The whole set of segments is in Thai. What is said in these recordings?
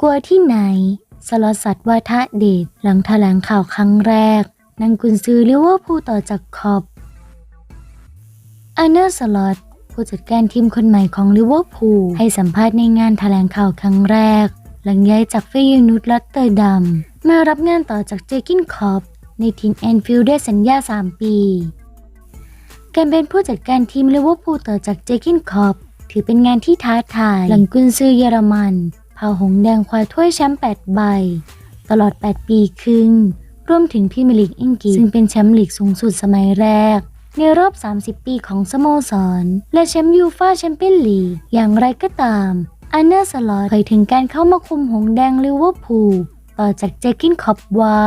กลัวที่ไหน สลอสัตว์วาทะเดชหลังแถลงข่าวครั้งแรกนังกุนซือลิเวอร์พูลต่อจากคอบอันเนอร์สลอตผู้จัดการทีมคนใหม่ของลิเวอร์พูลให้สัมภาษณ์ในงานแถลงข่าวครั้งแรก หลังย้ายจากเฟยนูนุตลัตเตอร์ดัมมารับงานต่อจากเจกินคอบในทีมแอนฟิลด์ได้สัญญา 3 ปี การเป็นผู้จัดการทีมลิเวอร์พูลต่อจากเจกินคอบ ถือเป็นงานที่ท้าทาย หลังกุนซือเยอรมันพาหงแดงคว้าถ้วยแชมป์8ใบ ตลอด 8 ปีครึ่งรวมถึงพรีเมียร์ลีกอังกฤษซึ่งเป็นแชมป์ลีกสูงสุดสมัยแรก ในรอบ 30 ปีของสโมสร และแชมป์ยูฟ่าแชมเปี้ยนลีกอย่างไรก็ตามอันเนอร์สลอตเผยถึงการเข้ามาคุมหงแดงลิเวอร์พูลต่อจากเจกินคอบว่า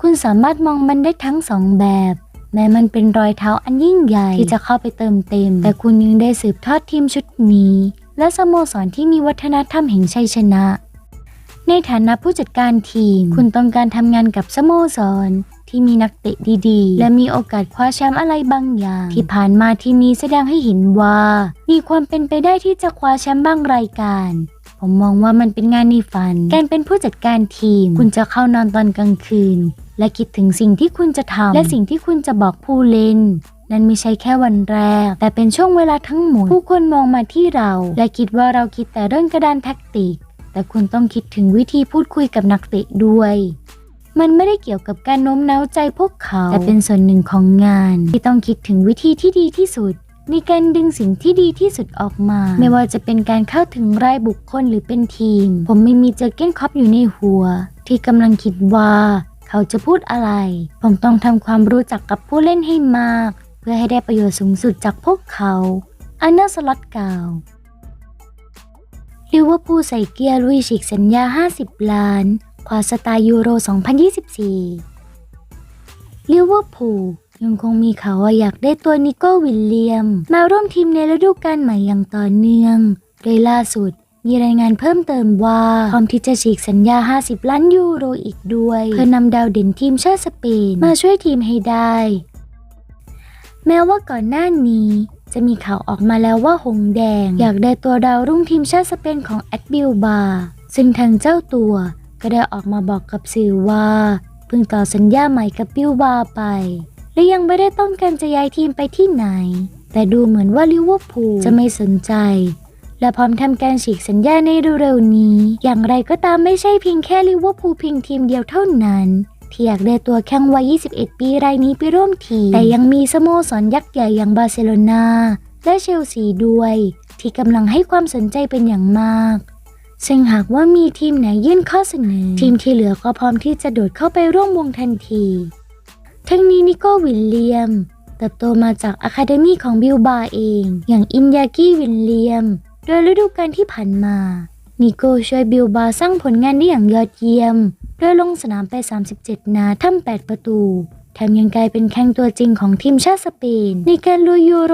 คุณสามารถมองมันได้ทั้งสองแบบ แม้มันเป็นรอยเท้าอันยิ่งใหญ่ที่จะเข้าไปเติมเต็ม แต่คุณยังได้สืบทอดทีมชุดนี้ และสโมสรที่มีวัฒนธรรมแห่งชัยชนะ ในฐานะผู้จัดการทีม คุณต้องการทำงานกับสโมสรที่มีนักเตะดีๆ และมีโอกาสคว้าแชมป์อะไรบางอย่าง ที่ผ่านมาทีมนี้แสดงให้เห็นว่า มีความเป็นไปได้ที่จะคว้าแชมป์บางรายการ ผมมองว่ามันเป็นงานในฝัน การเป็นผู้จัดการทีม คุณจะเข้านอนตอนกลางคืน และคิดถึงสิ่งที่คุณจะทำและสิ่งที่คุณจะบอกผู้เล่นนั่นไม่ใช่แค่วันแรก แต่เป็นช่วงเวลาทั้งหมด ผู้คนมองมาที่เรา และคิดว่าเราคิดแต่เรื่องกระดานแท็กติก แต่คุณต้องคิดถึงวิธีพูดคุยกับนักเตะด้วย มันไม่ได้เกี่ยวกับการโน้มน้าวใจพวกเขา แต่เป็นส่วนหนึ่งของงาน ที่ต้องคิดถึงวิธีที่ดีที่สุด ในการดึงสิ่งที่ดีที่สุดออกมา ไม่ว่าจะเป็นการเข้าถึงรายบุคคลหรือเป็นทีม ผมไม่มีเจอเก้นคอปอยู่ในหัว ที่กำลังคิดว่า เขาจะพูดอะไร ผมต้องทำความรู้จักกับผู้เล่นให้มาก เพื่อให้ได้ประโยชน์สูงสุดจากพวกเขาอันเนอร์สล็อตกล่าวลิเวอร์พูลใส่เกียร์ลุยฉีกสัญญา 50 ล้านคว้าสตาร์ยูโร 2024ลิเวอร์พูล ยังคงมีข่าวว่าอยากได้ตัวนิโก้วิลเลียม มาร่วมทีมในฤดูกาลใหม่อย่างต่อเนื่อง โดยล่าสุดมีรายงานเพิ่มเติมว่าพร้อมที่จะฉีกสัญญา 50 ล้านยูโรอีกด้วย เพื่อนำดาวเด่นทีมชาติสเปน มาช่วยทีมให้ได้ แม้ว่าก่อนหน้านี้ จะมีข่าวออกมาแล้วว่าหงแดง อยากได้ตัวดาวรุ่งทีมชาติสเปนของแอดบิลบา ซึ่งทางเจ้าตัวก็ได้ออกมาบอกกับสื่อว่าเพิ่งต่อสัญญาใหม่กับบิลบาไป และยังไม่ได้ต้องการจะย้ายทีมไปที่ไหน แต่ดูเหมือนว่าลิเวอร์พูลจะไม่สนใจ และพร้อมทำการฉีกสัญญาในเร็วๆนี้ อย่างไรก็ตามไม่ใช่เพียงแค่ลิเวอร์พูลเพียงทีมเดียวเท่านั้นที่อยากได้ตัวแข้งวัย 21 ปีรายนี้ไปร่วมทีม แต่ยังมีสโมสรยักษ์ใหญ่อย่างบาร์เซโลนาและเชลซีด้วย ที่กำลังให้ความสนใจเป็นอย่างมาก ซึ่งหากว่ามีทีมไหนยื่นข้อเสนอ ทีมที่เหลือก็พร้อมที่จะโดดเข้าไปร่วมวงทันที ทั้งนี้นิโก้วิลเลียมเติบโตมาจากอะคาเดมีของบิลบาเอง อย่างอินยากี้วิลเลียม โดยฤดูกาลที่ผ่านมา นิโก้ช่วยบิลบาสร้างผลงานได้อย่างยอดเยี่ยม โดยลงสนามไป 37นัดทำ8 ประตู แถมยังกลายเป็นแข้งตัวจริงของทีมชาติสเปน ในการลุยยูโร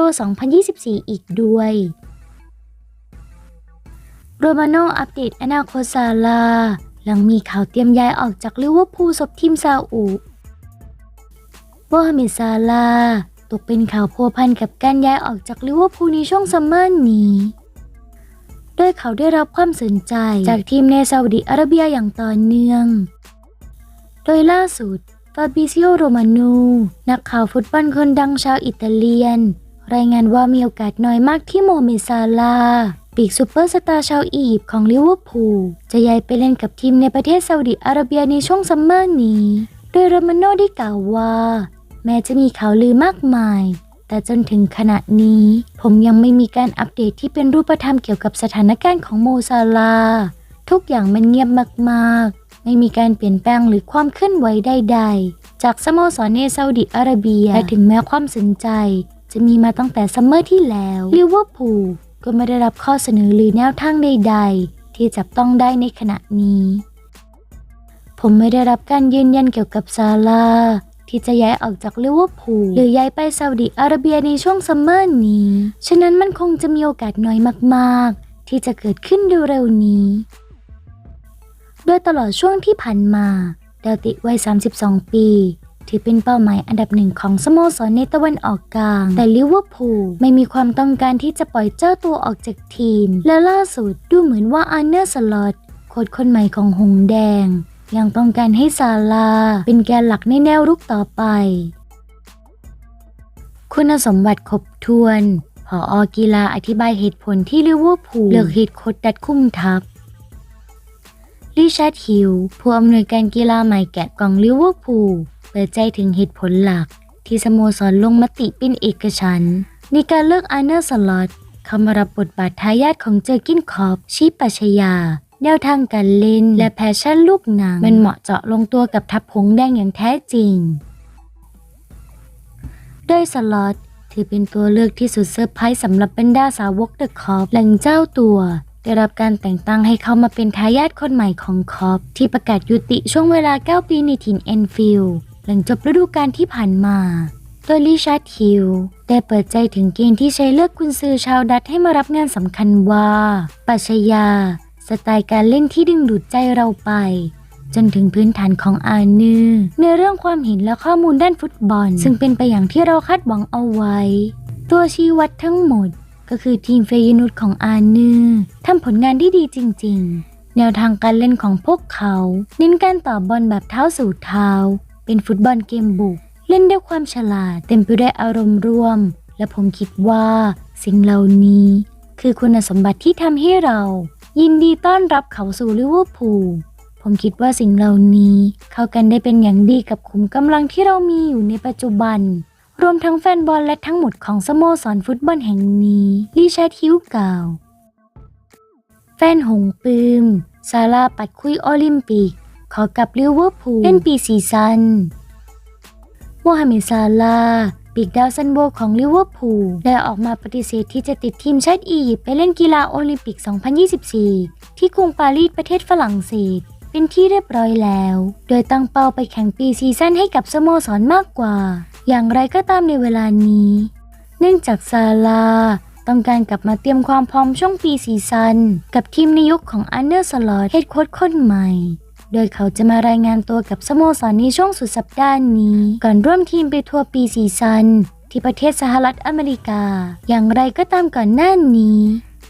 2024 อีกด้วยโรมาโนอัปเดตอนาคตซาลา หลังมีข่าวเตรียมย้ายออกจากลิเวอร์พูลศพทีมซาอุ โมฮัมเหม็ดซาลาตกเป็นข่าวพัวพันกับการย้ายออกจากลิเวอร์พูลในช่วงซัมเมอร์นี้ โดยเขาได้รับความสนใจจากทีมในซาอุดิอาระเบียอย่างต่อเนื่อง โดยล่าสุดฟาบิซิโอโรมานู นักข่าวฟุตบอลคนดังชาวอิตาเลียน รายงานว่ามีโอกาสน้อยมากที่โมเมซาลาปีกซูเปอร์สตาร์ชาวอียิปต์ของลิเวอร์พูลจะย้ายไปเล่นกับทีมในประเทศซาอุดิอาระเบียในช่วงซัมเมอร์นี้ โดยโรมาโนได้กล่าวว่า แม้จะมีข่าวลือมากมาย แต่จนถึงขณะนี้ ผมยังไม่มีการอัปเดตที่เป็นรูปธรรมเกี่ยวกับสถานการณ์ของโมซาลา ทุกอย่างมันเงียบมากๆ ไม่มีการเปลี่ยนแปลงหรือความเคลื่อนไหวใดๆ จากสโมสรในซาอุดิอาระเบียและถึงแม้ความสนใจ จะมีมาตั้งแต่ซัมเมอร์ที่แล้วลิเวอร์พูลก็ไม่ได้รับข้อเสนอหรือแนวทางใด ๆ ที่จับต้องได้ในขณะนี้ ผมไม่ได้รับการยืนยันเกี่ยวกับซาลา ที่จะย้ายออกจากลิเวอร์พูลหรือย้ายไปซาอุดิอาระเบียในช่วงซัมเมอร์นี้ ฉะนั้นมันคงจะมีโอกาสน้อยมากๆ ที่จะเกิดขึ้นเร็วๆนี้ โดยตลอดช่วงที่ผ่านมาเดาวติวัย 32 ปี ถือเป็นเป้าหมายอันดับหนึ่งของสโมสรในตะวันออกกลาง แต่ลิเวอร์พูลไม่มีความต้องการที่จะปล่อยเจ้าตัวออกจากทีม และล่าสุดดูเหมือนว่าอาร์เนอร์สลอตโค้ชคนใหม่ของหงส์แดง ยังต้องการให้ซาลาเป็นแกนหลักในแนวรุกต่อไป คุณสมบัติครบถ้วนผออกีฬาอธิบายเหตุผลที่ลิเวอร์พูลเลือกเฮดโค้ชดัดคุ้มทัพริชาร์ดฮิลผู้อำนวยการกีฬาใหม่แกะกล่องลิเวอร์พูลเปิดใจถึงเหตุผลหลัก ที่สโมสรลงมติเป็นเอกฉันในการเลือกอาร์เนอร์สลอตเข้ามารับบทบาททายาทของเจอร์กินคอปชีปัชยา แนวทางการเล่น และแพชชั่นลูกหนัง มันเหมาะเจาะลงตัวกับทัพหงแดงอย่างแท้จริง โดยสล็อตถือเป็นตัวเลือกที่สุดเซอร์ไพรส์สำหรับบรรดาสาวกเดอะคอปหลังเจ้าตัว ได้รับการแต่งตั้งให้เข้ามาเป็นทายาทคนใหม่ของคอปที่ประกาศยุติช่วงเวลา 9 ปีในถิ่นแอนฟิลด์หลังจบฤดูกาลที่ผ่านมาโดยลิชาร์ดฮิลได้เปิดใจถึงเกณฑ์ที่ใช้เลือกกุนซือชาวดัตให้มารับงานสำคัญว่า ปัชญา สไตล์การเล่นที่ดึงดูดใจเราไป จนถึงพื้นฐานของอาเนือในเรื่องความเห็นและข้อมูลด้านฟุตบอล ซึ่งเป็นไปอย่างที่เราคาดหวังเอาไว้ ตัวชี้วัดทั้งหมดก็คือทีมเฟยนุตของอาเนือทำผลงานที่ดีจริง ๆ แนวทางการเล่นของพวกเขาเน้นการต่อบอลแบบเท้าสู่เท้า เป็นฟุตบอลเกมบุก เล่นด้วยความฉลาดเต็มไปด้วยอารมณ์ร่วม และผมคิดว่าสิ่งเหล่านี้ คือคุณสมบัติที่ทำให้เรา ยินดีต้อนรับเขาสู่ลิเวอร์พูลผมคิดว่าสิ่งเหล่านี้เข้ากันได้เป็นอย่างดีกับขุมกำลังที่เรามีอยู่ในปัจจุบัน รวมทั้งแฟนบอลและทั้งหมดของสโมสรฟุตบอลแห่งนี้ลิชาร์ดฮิวกล่าว แฟนหงปืมซาร่าปัดคุยโอลิมปิก ขอกลับลิเวอร์พูลเล่นปีซีซันโมฮัมเหม็ดซาลา ปีกดาวซันโบของลิเวอร์พูลได้ออกมาปฏิเสธที่จะติดทีมชาติอียิปต์ไปเล่นกีฬาโอลิมปิก 2024 ที่กรุงปารีสประเทศฝรั่งเศส เป็นที่เรียบร้อยแล้ว โดยตั้งเป้าไปแข่งปีซีซั่นให้กับสโมสรมากกว่า อย่างไรก็ตามในเวลานี้ เนื่องจากซาลาต้องการกลับมาเตรียมความพร้อมช่วงปีซีซันกับทีมในยุคของอันเนอร์สลอตเฮดโค้ชคนใหม่ โดยเขาจะมารายงานตัวกับสโมสรในช่วงสุดสัปดาห์นี้ ก่อนร่วมทีมไปทัวร์ปีซีซัน ที่ประเทศสหรัฐอเมริกา อย่างไรก็ตามก่อนหน้านี้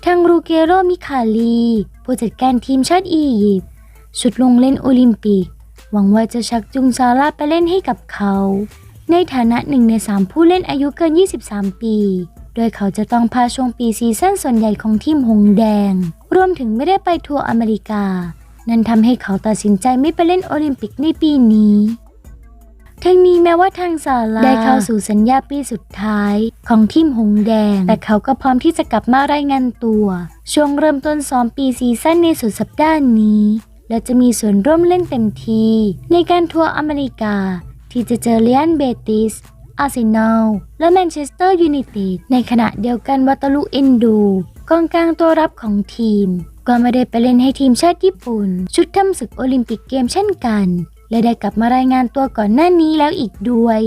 ทางรูเกโรมิคาลี ผู้จัดการทีมชาติอียิปต์ชุดลงเล่นโอลิมปิก หวังว่าจะชักจูงซาร่าไปเล่นให้กับเขา ในฐานะหนึ่งในสามผู้เล่นอายุเกิน 23 ปีโดยเขาจะต้องพาช่วงปีซีซั่นส่วนใหญ่ของทีมหงส์แดง รวมถึงไม่ได้ไปทัวร์อเมริกา นั่นทำให้เขาตัดสินใจไม่ไปเล่นโอลิมปิกในปีนี้ทั้งนี้แม้ว่าทางซาลาได้เข้าสู่สัญญาปีสุดท้ายของทีมหงสแดง แต่เขาก็พร้อมที่จะกลับมารายงานตัว ช่วงเริ่มต้นซ้อมปีซีซั่นในสุดสัปดาห์นี้ และจะมีส่วนร่วมเล่นเต็มทีในการทัวร์อเมริกา ที่จะเจอเลียนเบติส อาร์เซนอล และแมนเชสเตอร์ยูไนเต็ดในขณะเดียวกันวัตลุเอนดูกองกลางตัวรับของทีม ก็ไม่ได้ไปเล่นให้ทีมชาติญี่ปุ่น ชุดทำศึกโอลิมปิกเกมเช่นกัน และได้กลับมารายงานตัวก่อนหน้านี้แล้วอีกด้วย